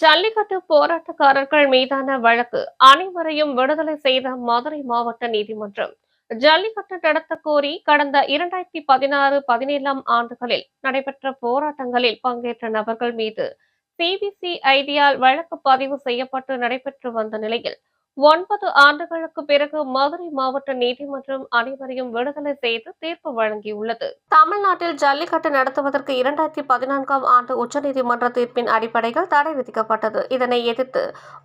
ஜல்லிக்கட்டு போராட்டக்காரர்கள் மீதான வழக்கு அனைவரையும் விடுதலை செய்த மதுரை மாவட்ட நீதிமன்றம். ஜல்லிக்கட்டு நடத்த கோரி கடந்த இரண்டாயிரத்தி பதினாறு பதினேழாம் ஆண்டுகளில் நடைபெற்ற போராட்டங்களில் பங்கேற்ற நபர்கள் மீது சிபிசிஐடியால் வழக்கு பதிவு செய்யப்பட்டு நடைபெற்று வந்த நிலையில் ஒன்பது ஆண்டுகளுக்கு பிறகு மதுரை மாவட்ட நீதிமன்றம் அனைவரையும் விடுதலை செய்து தீர்ப்பு வழங்கியுள்ளது. தமிழ்நாட்டில் ஜல்லிக்கட்டு நடத்துவதற்கு இரண்டாயிரத்தி பதினான்காம் ஆண்டு உச்சநீதிமன்ற தீர்ப்பின் அடிப்படையில் தடை விதிக்கப்பட்டது. இதனை எதிர்த்து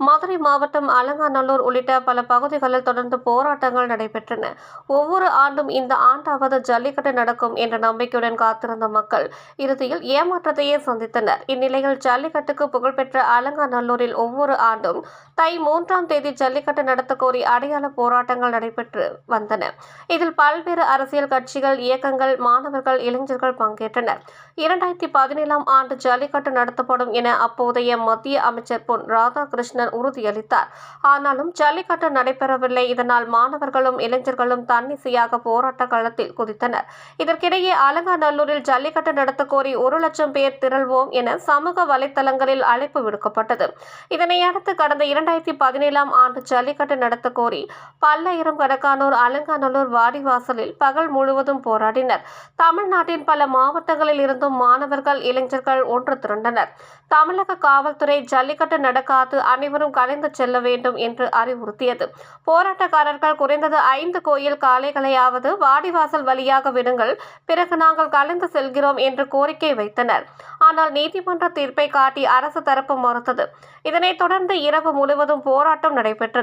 மதுரை மாவட்டம் அலங்காநல்லூர் உள்ளிட்ட பல பகுதிகளில் தொடர்ந்து போராட்டங்கள் நடைபெற்றன. ஒவ்வொரு ஆண்டும் இந்த ஆண்டாவது ஜல்லிக்கட்டு நடக்கும் என்ற நம்பிக்கையுடன் காத்திருந்த மக்கள் இறுதியில் ஏமாற்றத்தையே சந்தித்தனர். இந்நிலையில் ஜல்லிக்கட்டுக்கு புகழ்பெற்ற அலங்காநல்லூரில் ஒவ்வொரு ஆண்டும் தை மூன்றாம் தேதி ஜல்லிக்கட்டு நடத்த கோரி அடையாள போராட்டங்கள் நடைபெற்று வந்தன. இதில் பல்வேறு அரசியல் கட்சிகள் இயக்கங்கள் மாணவர்கள் இளைஞர்கள் பங்கேற்றனர். இரண்டாயிரத்தி பதினேழாம் ஆண்டு ஜல்லிக்கட்டு நடத்தப்படும் என அப்போதைய மத்திய அமைச்சர் பொன் ராதாகிருஷ்ணன் உறுதியளித்தார். ஆனாலும் ஜல்லிக்கட்டு நடைபெறவில்லை. இதனால் மாணவர்களும் இளைஞர்களும் தன்னிசையாக போராட்ட களத்தில் குதித்தனர். இதற்கிடையே அலங்காநல்லூரில் ஜல்லிக்கட்டு நடத்த கோரி ஒரு லட்சம் பேர் திரள்வோம் என சமூக வலைதளங்களில் அழைப்பு விடுக்கப்பட்டது. இதனையடுத்து கடந்த இரண்டாயிரத்தி பதினேழாம் ஆண்டு ஜல்லிக்கட்டு நடத்த கோரி பல்லாயிரம் கணக்கானோர் அலங்காநல்லூர் வாடிவாசலில் பகல் முழுவதும் போராடினர். தமிழ்நாட்டின் பல மாவட்டங்களில் இருந்தும் மாணவர்கள் இளைஞர்கள் ஒன்று திரண்டனர். தமிழக காவல்துறை ஜல்லிக்கட்டு நடக்காது அனைவரும் கலைந்து செல்ல வேண்டும் என்று அறிவுறுத்தியது. போராட்டக்காரர்கள் குறைந்தது ஐந்து கோயில் காளைகளையாவது வாடிவாசல் வழியாக விடுங்கள் பிறகு நாங்கள் கலைந்து செல்கிறோம் என்று கோரிக்கை வைத்தனர். ஆனால் நீதிமன்ற தீர்ப்பை காட்டி அரசு தரப்பு மறுத்தது. இதனைத் தொடர்ந்து இரவு முழுவதும் போராட்டம் நடைபெற்றது.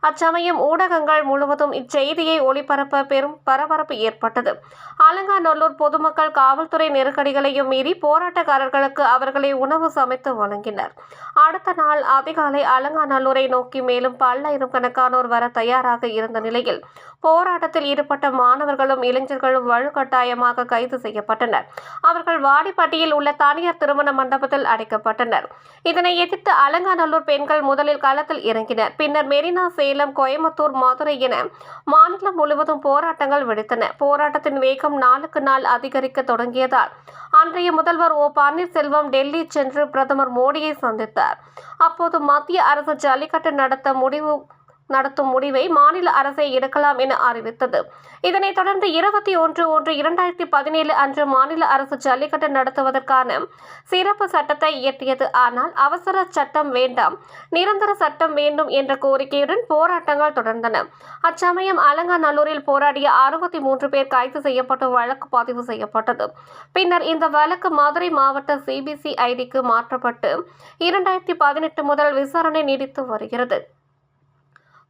அச்சமயம் ஊடகங்கள் முழுவதும் இச்செய்தியை ஒளிபரப்ப பெரும் பரபரப்பு ஏற்பட்டது. அலங்காநல்லூர் பொதுமக்கள் காவல்துறை நெருக்கடிகளையும் மீறி போராட்டக்காரர்களுக்கு அவர்களை உணவு சமைத்து வழங்கினர். அடுத்த நாள் அதிகாலை அலங்காநல்லூரை நோக்கி மேலும் பல்லாயிரம் கணக்கானோர் வர தயாராக இருந்த நிலையில் போராட்டத்தில் ஈடுபட்ட மாணவர்களும் இளைஞர்களும் வலுக்கட்டாயமாக கைது செய்யப்பட்டனர். அவர்கள் வாடிப்பட்டியில் உள்ள தனியார் திருமண மண்டபத்தில் அடைக்கப்பட்டனர். இதனை எதிர்த்து அலங்காநல்லூர் பெண்கள் முதலில் களத்தில் இறங்கினர். பின்னர் மெரினா சேலம் கோயம்புத்தூர் மதுரை என மாநிலம் முழுவதும் போராட்டங்கள் வெடித்தன. போராட்டத்தின் வேகம் நாளுக்கு நாள் அதிகரிக்க தொடங்கியதால் அன்றைய முதல்வர் ஓ. பன்னீர்செல்வம் டெல்லி சென்று பிரதமர் மோடியை சந்தித்தார். அப்போது மத்திய அரசு ஜல்லிக்கட்டு நடத்த முடிவு நடத்தும் முடிவை மாநில அரசே எடுக்கலாம் என அறிவித்தது. இதனைத் தொடர்ந்து இருபத்தி ஒன்று ஒன்று இரண்டாயிரத்தி பதினேழு அன்று மாநில அரசு ஜல்லிக்கட்டு நடத்துவதற்கான சிறப்பு சட்டத்தை இயற்றியது. ஆனால் அவசர சட்டம் வேண்டாம் நிரந்தர சட்டம் வேண்டும் என்ற கோரிக்கையுடன் போராட்டங்கள் தொடர்ந்தன. அச்சமயம் அலங்காநல்லூரில் போராடிய அறுபத்தி மூன்று பேர் கைது செய்யப்பட்டு வழக்கு பதிவு செய்யப்பட்டது. பின்னர் இந்த வழக்கு மதுரை மாவட்ட சிபிசி ஐடிக்கு மாற்றப்பட்டு இரண்டாயிரத்தி பதினெட்டு முதல் விசாரணை நீடித்து வருகிறது.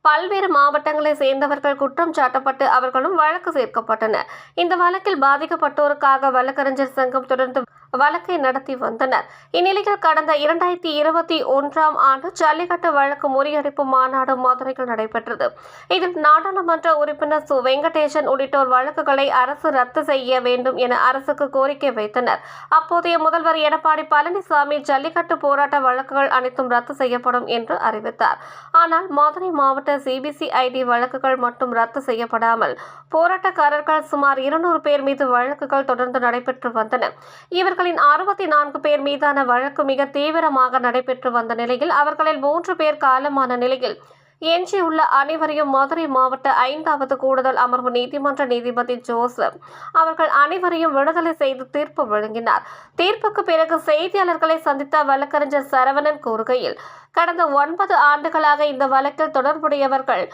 பல்வேறு மாவட்டங்களை சேர்ந்தவர்கள் குற்றம் சாட்டப்பட்டு அவர்களும் வழக்கு சேர்க்கப்பட்டனர். இந்த வழக்கில் பாதிக்கப்பட்டோருக்காக வழக்கறிஞர் சங்கம் தொடர்ந்து வழக்கை நடத்தி வந்தனர். இந்நிலையில் கடந்த இரண்டாயிரத்தி இருபத்தி ஒன்றாம் ஆண்டு ஜல்லிக்கட்டு வழக்கு முறியடிப்பு மாநாடு மதுரையில் நடைபெற்றது. இதில் நாடாளுமன்ற உறுப்பினர் சு. வெங்கடேசன் உள்ளிட்டோர் வழக்குகளை அரசு ரத்து செய்ய வேண்டும் என அரசுக்கு கோரிக்கை வைத்தனர். அப்போதைய முதல்வர் எடப்பாடி பழனிசாமி ஜல்லிக்கட்டு போராட்ட வழக்குகள் அனைத்தும் ரத்து செய்யப்படும் என்று அறிவித்தார். ஆனால் மதுரை மாவட்ட சிபிசிஐடி வழக்குகள் மட்டும் ரத்து செய்யப்படாமல் போராட்டக்காரர்கள் சுமார் இருநூறு பேர் மீது வழக்குகள் தொடர்ந்து நடைபெற்று வந்தன. இவர்களின் அறுபத்தி நான்கு பேர் மீதான வழக்கு மிக தீவிரமாக நடைபெற்று வந்த நிலையில் அவர்களில் மூன்று பேர் காலமான நிலையில் எஞ்சியுள்ள அனைவரையும் மதுரை மாவட்ட ஐந்தாவது கூடுதல் அமர்வு நீதிமன்ற நீதிபதி ஜோசப் அவர்கள் அனைவரையும் விடுதலை செய்து தீர்ப்பு வழங்கினார். தீர்ப்புக்கு பிறகு செய்தியாளர்களை சந்தித்த வழக்கறிஞர் சரவணன் கூறுகையில் கடந்த ஒன்பது ஆண்டுகளாக இந்த வழக்கில் தொடர்புடையவர்கள்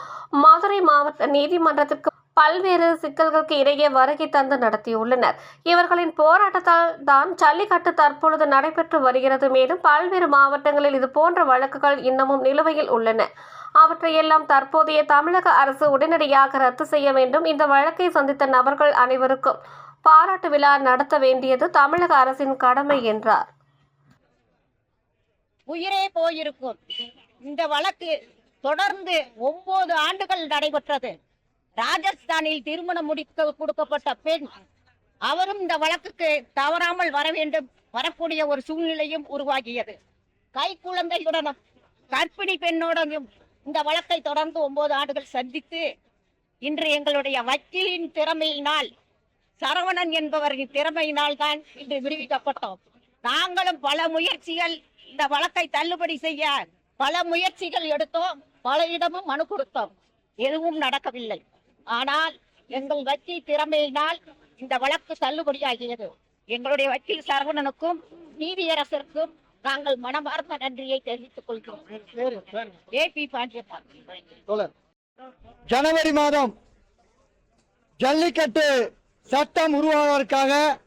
மதுரை மாவட்ட நீதிமன்றத்திற்கு பல்வேறு சிக்கல்களுக்கு இடையே வருகை தந்து நடத்தியுள்ளனர். இவர்களின் போராட்டத்தால் தான் ஜல்லிக்கட்டு தற்பொழுது நடைபெற்று வருகிறது. மேலும் பல்வேறு மாவட்டங்களில் இது போன்ற வழக்குகள் இன்னமும் நிலுவையில் உள்ளன. அவற்றையெல்லாம் தற்போதைய தமிழக அரசு உடனடியாக ரத்து செய்ய வேண்டும். இந்த வழக்கை சந்தித்த நபர்கள் அனைவருக்கும் பாராட்டு விழா நடத்த வேண்டியது தமிழக அரசின் கடமை என்றார். உயிரே போயிருக்கும். இந்த வழக்கு தொடர்ந்து ஒன்பது ஆண்டுகள் நடைபெற்றது. ராஜஸ்தானில் திருமணம் முடிக்க கொடுக்கப்பட்ட பெண் அவரும் இந்த வழக்குக்கு தவறாமல் வர வேண்டும் வரக்கூடிய ஒரு சூழ்நிலையும் உருவாகியது. கை குழந்தையுடனும் கர்ப்பிணி பெண்ணுடனும் இந்த வழக்கை தொடர்ந்து ஒன்பது ஆண்டுகள் சந்தித்து இன்று எங்களுடைய வக்கீலின் திறமையினால் சரவணன் என்பவரின் திறமையினால் தான் இன்று விடுவிக்கப்பட்டோம். நாங்களும் பல முயற்சிகள் இந்த வழக்கை தள்ளுபடி செய்ய பல முயற்சிகள் எடுத்தோம் பல இடமும் மனு கொடுத்தோம் எதுவும் நடக்கவில்லை. ஆனால் எங்கள் வக்கீல் திறமையினால் இந்த வழக்கு தள்ளுபடியாகியது. எங்களுடைய வக்கீல் சரவணனுக்கும் நீதியரசருக்கும் நாங்கள் மனமார்ந்த நன்றியை தெரிவித்துக் கொள்கிறோம் ஏ பி பாண்டியப்பா ஜனவரி மாதம் ஜல்லிக்கட்டு சட்டம் உருவாவதற்காக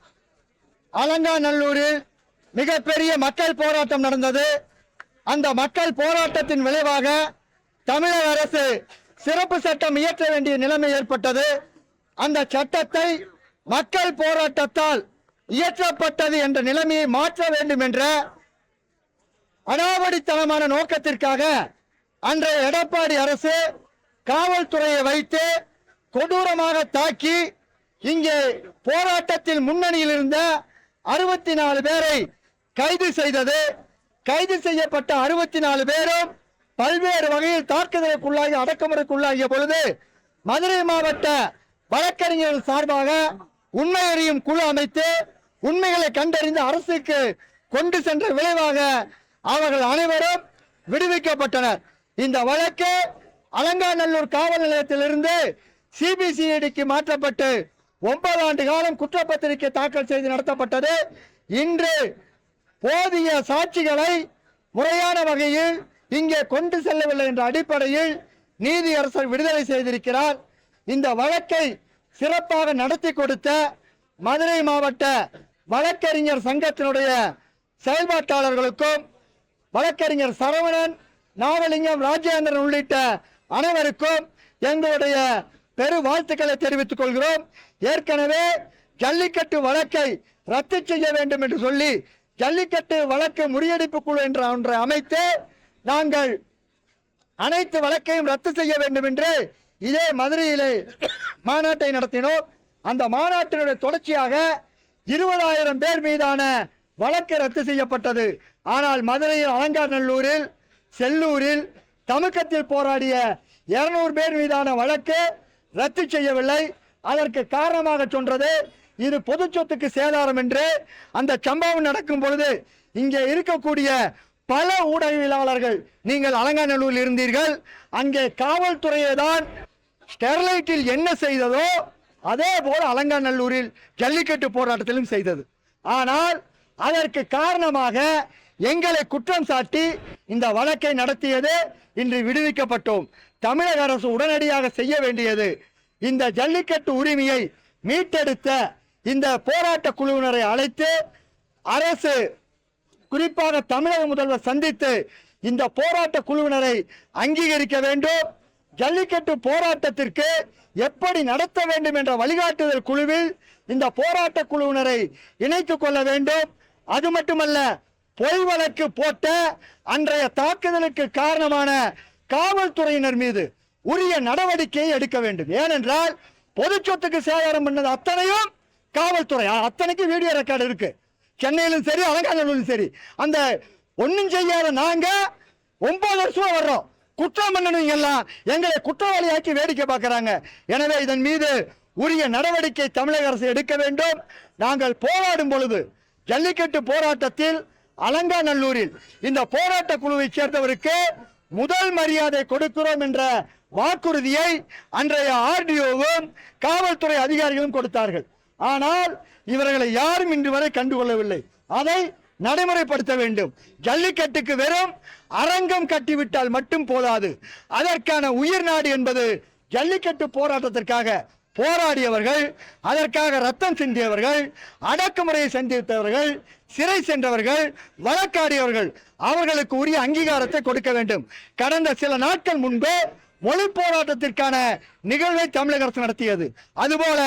அலங்காநல்லூரில் மிகப்பெரிய மக்கள் போராட்டம் நடந்தது. அந்த மக்கள் போராட்டத்தின் விளைவாக தமிழக அரசு சிறப்பு சட்டம் இயற்ற வேண்டிய நிலைமை ஏற்பட்டது. அந்த சட்டத்தை மக்கள் போராட்டத்தால் இயற்றப்பட்டது என்ற நிலைமையை மாற்ற வேண்டும் என்ற அடாவடித்தனமான நோக்கத்திற்காக அன்றைய எடப்பாடி அரசு காவல்துறையை வைத்து கொடூரமாக தாக்கி இங்கே போராட்டத்தில் முன்னணியில் இருந்த அறுபத்தி நாலு பேரை கைது செய்தது. கைது செய்யப்பட்ட அறுபத்தி நாலு பேரும் பல்வேறு வகையில் தாக்குதலுக்குள்ளாகி அடக்குமுறைக்குள்ளாகிய பொழுது மதுரை மாவட்ட வழக்கறிஞர்கள் சார்பாக உண்மை அறியும் குழு அமைத்து உண்மைகளை கண்டறிந்து அரசுக்கு கொண்டு சென்ற விளைவாக அவர்கள் அனைவரும் விடுவிக்கப்பட்டனர். இந்த வழக்கு அலங்காநல்லூர் காவல் நிலையத்திலிருந்து சிபிசிஐடிக்கு மாற்றப்பட்டு ஒன்பது ஆண்டு காலம் குற்றப்பத்திரிகை தாக்கல் செய்து நடத்தப்பட்டது. இன்று போதிய சாட்சிகளை முறையான வகையில் இங்கே கொண்டு செல்லவில்லை என்ற அடிப்படையில் நீதியரசர் விடுதலை செய்திருக்கிறார். இந்த வழக்கை சிறப்பாக நடத்தி கொடுத்த மதுரை மாவட்ட வழக்கறிஞர் சங்கத்தினுடைய செயல்பாட்டாளர்களுக்கும் வழக்கறிஞர் சரவணன் நாகலிங்கம் ராஜேந்திரன் உள்ளிட்ட அனைவருக்கும் எங்களுடைய பெரு வாழ்த்துக்களை தெரிவித்துக் கொள்கிறோம். ஏற்கனவே ஜல்லிக்கட்டு வழக்கை ரத்து செய்ய வேண்டும் என்று சொல்லி ஜல்லிக்கட்டு வழக்கு முறியடிப்பு குழு என்ற ஒன்றை அமைத்து நாங்கள் அனைத்து வழக்கையும் ரத்து செய்ய வேண்டும் என்று இதே மதுரையிலே மாநாட்டை நடத்தினோம். அந்த மாநாட்டினுடைய தொடர்ச்சியாக இருபதாயிரம் பேர் மீதான வழக்கு ரத்து செய்யப்பட்டது. ஆனால் மதுரையில் அலங்காநல்லூரில் செல்லூரில் தமிழகத்தில் போராடிய இருநூறு பேர் மீதான வழக்கு ரத்து செய்யவில்லை. அதற்கு காரணமாக சொன்னது இது பொது சொத்துக்கு சேதாரம் என்று அந்த சம்பவம் நடக்கும் பொழுது இங்கே இருக்கக்கூடிய பல ஊடகவியலாளர்கள் நீங்கள் அலங்காநல்லூரில் இருந்தீர்கள். அங்கே காவல்துறையை தான் ஸ்டெர்லைட்டில் என்ன செய்ததோ அதே போல் அலங்காநல்லூரில் ஜல்லிக்கட்டு போராட்டத்திலும் செய்தது. ஆனால் அதற்கு காரணமாக எங்களை குற்றம் சாட்டி இந்த வழக்கை நடத்தியது இன்று விடுவிக்கப்பட்டோம். தமிழக அரசு உடனடியாக செய்ய வேண்டியது இந்த ஜல்லிக்கட்டு உரிமையை மீட்டெடுத்த இந்த போராட்ட குழுவினரை அழைத்து அரசு குறிப்பாக தமிழக முதல்வர் சந்தித்து இந்த போராட்ட குழுவினரை அங்கீகரிக்க வேண்டும். ஜல்லிக்கட்டு போராட்டத்திற்கு எப்படி நடத்த வேண்டும் என்ற வழிகாட்டுதல் குழுவில் இந்த போராட்ட குழுவினரை இணைத்துக் கொள்ள வேண்டும். அது மட்டுமல்ல பொய் வழக்கு போட்ட அன்றைய தாக்குதலுக்கு காரணமான காவல்துறையினர் மீது உரிய நடவடிக்கையை எடுக்க வேண்டும். ஏனென்றால் பொது சொத்துக்கு சேதாரம் பண்ணது அத்தனையும் காவல்துறை. அத்தனைக்கும் வீடியோ ரெக்கார்டு இருக்கு. சென்னையிலும் சரி அலங்காநல்லூர்லையும் சரி அந்த ஒன்றும் செய்யாத நாங்கள் ஒன்பது வருஷமாக வர்றோம். குற்றம் பண்ணணும் எல்லாம் எங்களை குற்றவாளியாக்கி வேடிக்கை பார்க்குறாங்க. எனவே இதன் மீது உரிய நடவடிக்கை தமிழக அரசு எடுக்க வேண்டும். நாங்கள் போராடும் பொழுது ஜல்லிக்கட்டு போராட்டத்தில் அலங்காநல்லூரில் இந்த போராட்ட குழுவை சேர்ந்தவருக்கு முதல் மரியாதை கொடுக்கிறோம் என்ற வாக்குறுதியை அன்றைய ஆர்டிஓவும் காவல்துறை அதிகாரிகளும் கொடுத்தார்கள். ஆனால் இவர்களை யாரும் இன்று வரை கண்டுகொள்ளவில்லை. அதை நடைமுறைப்படுத்த வேண்டும். ஜல்லிக்கட்டுக்கு வெறும் அரங்கம் கட்டிவிட்டால் மட்டும் போதாது. அதற்கான உயிர் நாடு என்பது ஜல்லிக்கட்டு போராட்டத்திற்காக போராடியவர்கள் அதற்காக ரத்தம் சிந்தியவர்கள் அடக்குமுறையை சந்தித்தவர்கள் சிறை சென்றவர்கள் வழக்காடியவர்கள் அவர்களுக்கு உரிய அங்கீகாரத்தை கொடுக்க வேண்டும். கடந்த சில நாட்கள் முன்பு மொழி போராட்டத்திற்கான நிகழ்வை தமிழக அரசு நடத்தியது. அதுபோல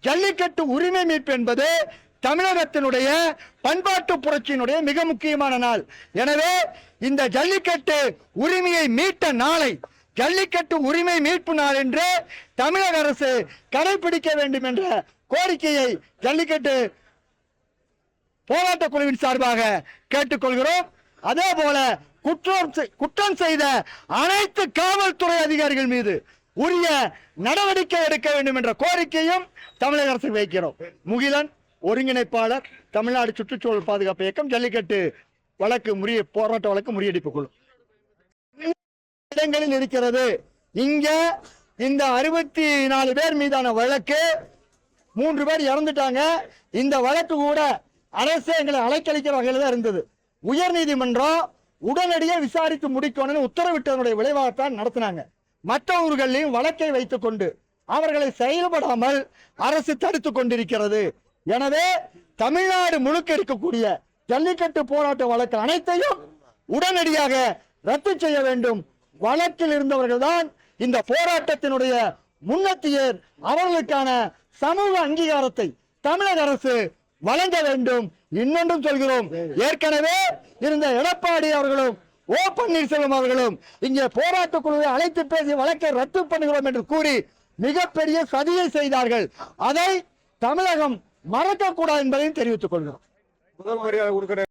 ஜல்லிக்கட்டு உரிமை மீட்பு என்பது தமிழகத்தினுடைய பண்பாட்டு புரட்சியினுடைய மிக முக்கியமான நாள். எனவே இந்த ஜல்லிக்கட்டு உரிமையை மீட்ட நாளை ஜல்லிக்கட்டு உரிமை மீட்பு நாள் என்று தமிழக அரசு கடைபிடிக்க வேண்டும் என்ற கோரிக்கையை ஜல்லிக்கட்டு போராட்ட குழுவின் சார்பாக கேட்டுக்கொள்கிறோம். அதே போல குற்றம் செய்- குற்றம் செய்த அனைத்து காவல்துறை அதிகாரிகள் மீது உரிய நடவடிக்கை எடுக்க வேண்டும் என்ற கோரிக்கையும் தமிழக அரசு வைக்கிறோம். முகிலன் ஒருங்கிணைப்பாளர் தமிழ்நாடு சுற்றுச்சூழல் பாதுகாப்பு இயக்கம் ஜல்லிக்கட்டு வழக்கு முறிய போராட்ட வழக்கு முறியடிப்பு குழு. இடங்களில் இருக்கிறது. இங்க இந்த அறுபத்தி நாலு பேர் மீதான வழக்கு மூன்று பேர் இறந்துட்டாங்க. இந்த வழக்கு கூட அரசு எங்களை அலைக்கழிக்கிற வகையில் தான் இருந்தது. உயர்நீதிமன்றம் உடனடியாக விசாரித்து முடிக்கணும்னு உத்தரவிட்டதனுடைய விளைவாகத்தான் நடத்தினாங்க. மற்ற ஊர்களிலும் வழக்கை வைத்துக் கொண்டு அவர்களை செயல்படாமல் அரசு தடுத்து கொண்டிருக்கிறது. எனவே தமிழ்நாடு முழுக்க இருக்கக்கூடிய ஜல்லிக்கட்டு போராட்ட வழக்கு அனைத்தையும் உடனடியாக ரத்து செய்ய வேண்டும். வழக்கில் இருந்தவர்கள் தான் இந்த போராட்டத்தினுடைய முன்னத்தியர். அவர்களுக்கான சமூக அங்கீகாரத்தை தமிழக அரசு வழங்க வேண்டும். இன்னொன்றும் சொல்கிறோம். ஏற்கனவே இருந்த எடப்பாடி அவர்களும் ஓ பன்னீர்செல்வம் அவர்களும் இங்கே போராட்ட குழுவை அழைத்து பேசி வழக்கை ரத்து பண்ணுகிறோம் என்று கூறி மிகப்பெரிய சதியை செய்தார்கள். அதை தமிழகம் மறக்கக்கூடாது என்பதையும் தெரிவித்துக் கொள்கிறோம்.